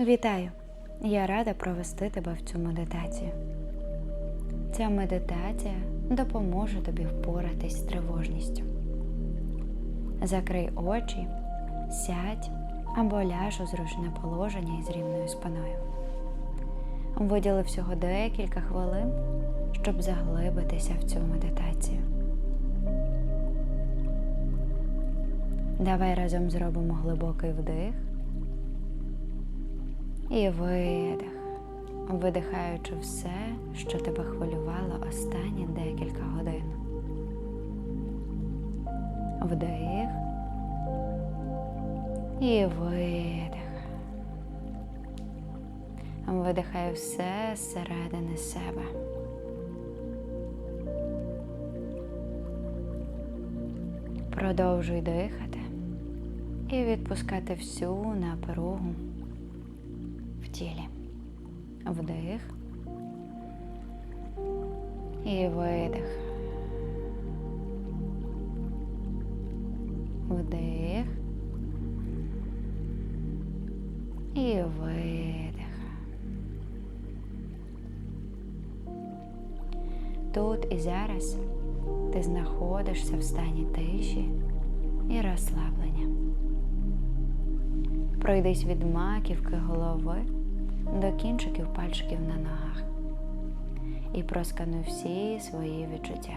Вітаю! Я рада провести тебе в цю медитацію. Ця медитація допоможе тобі впоратись з тривожністю. Закрий очі, сядь або ляж у зручне положення із рівною спиною. Виділи всього декілька хвилин, щоб заглибитися в цю медитацію. Давай разом зробимо глибокий вдих і видих, видихаючи все, що тебе хвилювало останні декілька годин. Вдих і видих. Видихай все зсередини себе. Продовжуй дихати і відпускати всю напругу тілі. Вдих і видих. Вдих і видих. Тут і зараз ти знаходишся в стані тиші і розслаблення. Пройдись від маківки голови до кінчиків пальчиків на ногах і проскануй всі свої відчуття,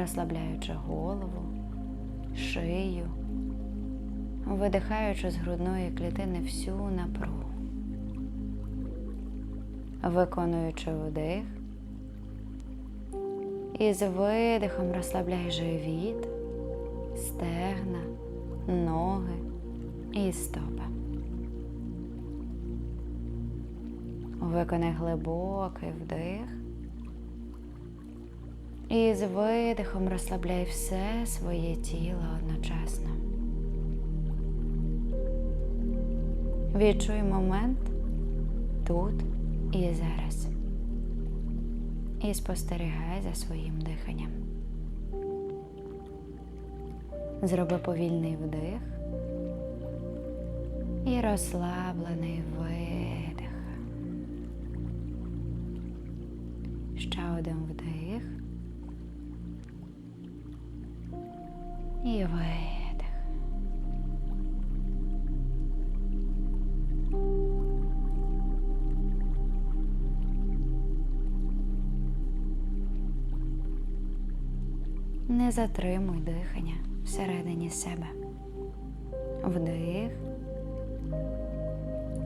розслабляючи голову, шию, видихаючи з грудної клітини всю напругу, виконуючи вдих. І з видихом розслабляй живіт, стегна, ноги і стопи. Виконай глибокий вдих. І з видихом розслабляй все своє тіло одночасно. Відчуй момент тут і зараз. І спостерігай за своїм диханням. Зроби повільний вдих і розслаблений видих. Ще один вдих і видих. Не затримуй дихання всередині себе. Вдих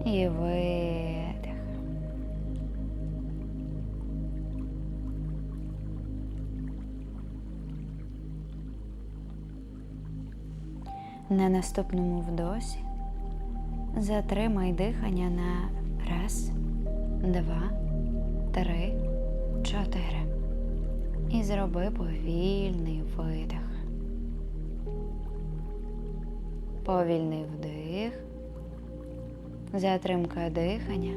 і видих. На наступному вдосі затримай дихання на раз, два, три, чотири. І зроби повільний видих. Повільний вдих, затримка дихання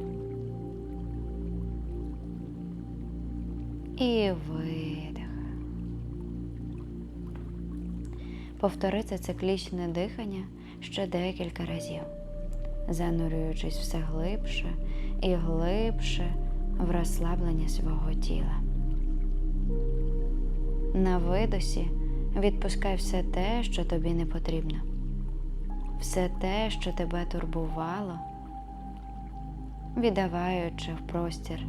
і видих. Повтори це циклічне дихання ще декілька разів, занурюючись все глибше і глибше в розслаблення свого тіла. На видосі відпускай все те, що тобі не потрібно, все те, що тебе турбувало, віддаваючи в простір.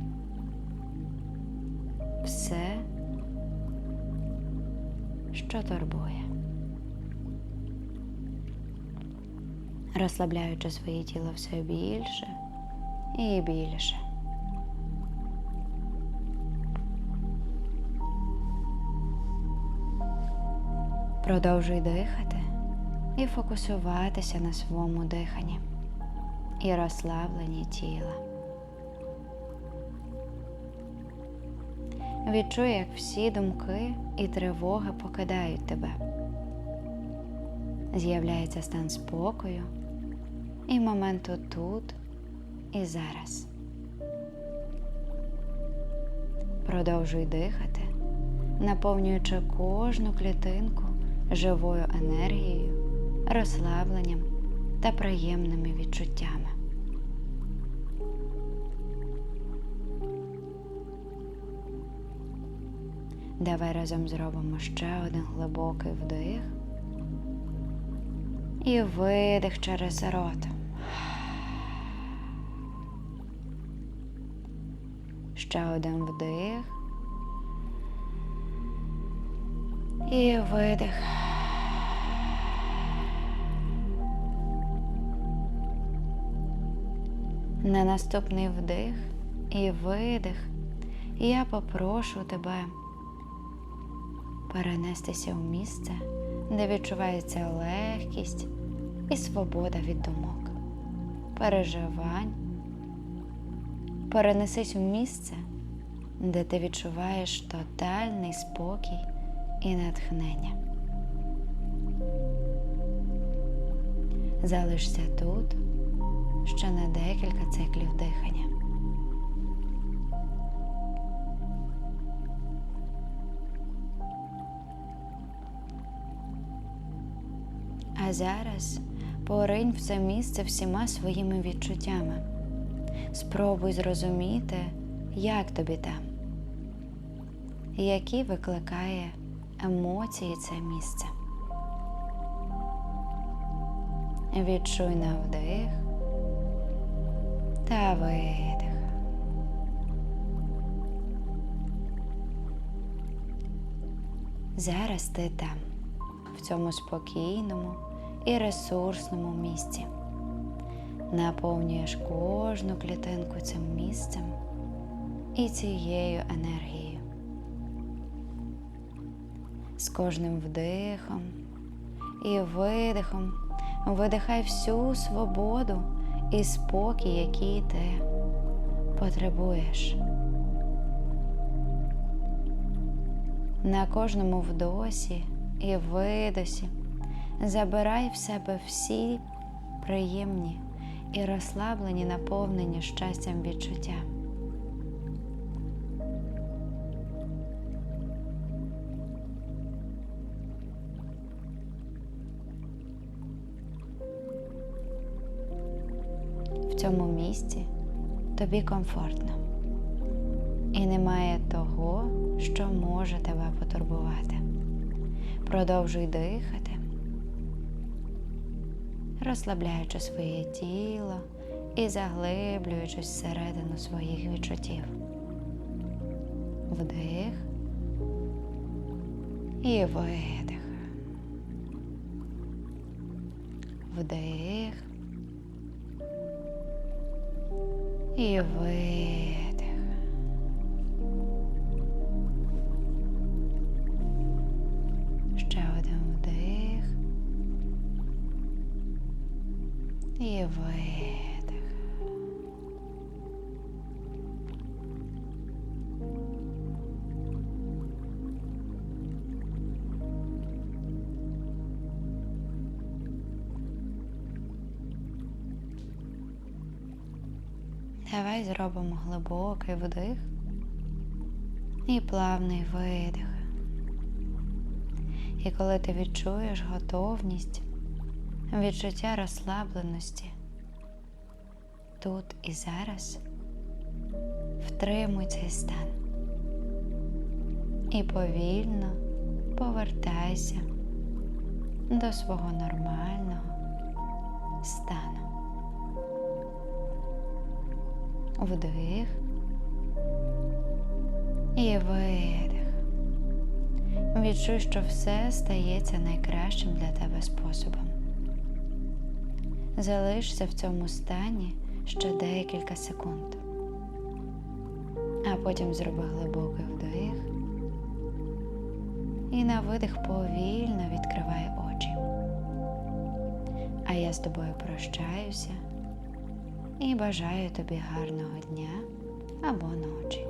Все, що турбує, розслабляючи своє тіло все більше і більше. Продовжуй дихати і фокусуватися на своєму диханні і розслабленні тіла. Відчуй, як всі думки і тривоги покидають тебе. З'являється стан спокою і моменту тут і зараз. Продовжуй дихати, наповнюючи кожну клітинку живою енергією, розслабленням та приємними відчуттями. Давай разом зробимо ще один глибокий вдих і видих через рот. Ще один вдих. І видих. На наступний вдих і видих я попрошу тебе перенестися в місце, де відчувається легкість і свобода від думок, переживань. Перенесись в місце, де ти відчуваєш тотальний спокій і натхнення. Залишся тут ще на декілька циклів дихання. Зараз поринь в це місце всіма своїми відчуттями. Спробуй зрозуміти, як тобі там, які викликає емоції це місце. Відчуй на вдих та видих. Зараз ти там, в цьому спокійному і ресурсному місці. Наповнюєш кожну клітинку цим місцем і цією енергією. З кожним вдихом і видихом видихай всю свободу і спокій, який ти потребуєш. На кожному вдосі і видосі забирай в себе всі приємні і розслаблені, наповнені щастям відчуття. В цьому місці тобі комфортно і немає того, що може тебе потурбувати. Продовжуй дихати, розслабляючи своє тіло і заглиблюючись всередину своїх відчуттів. Вдих і видих. Вдих і видих. Видих. Давай зробимо глибокий вдих і плавний видих. І коли ти відчуєш готовність, відчуття розслабленості тут і зараз, втримуй цей стан і повільно повертайся до свого нормального стану. Вдих і видих. Відчуй, що все стається найкращим для тебе способом. Залишся в цьому стані ще декілька секунд, а потім зроби глибокий вдих і на видих повільно відкривай очі. А я з тобою прощаюся і бажаю тобі гарного дня або ночі.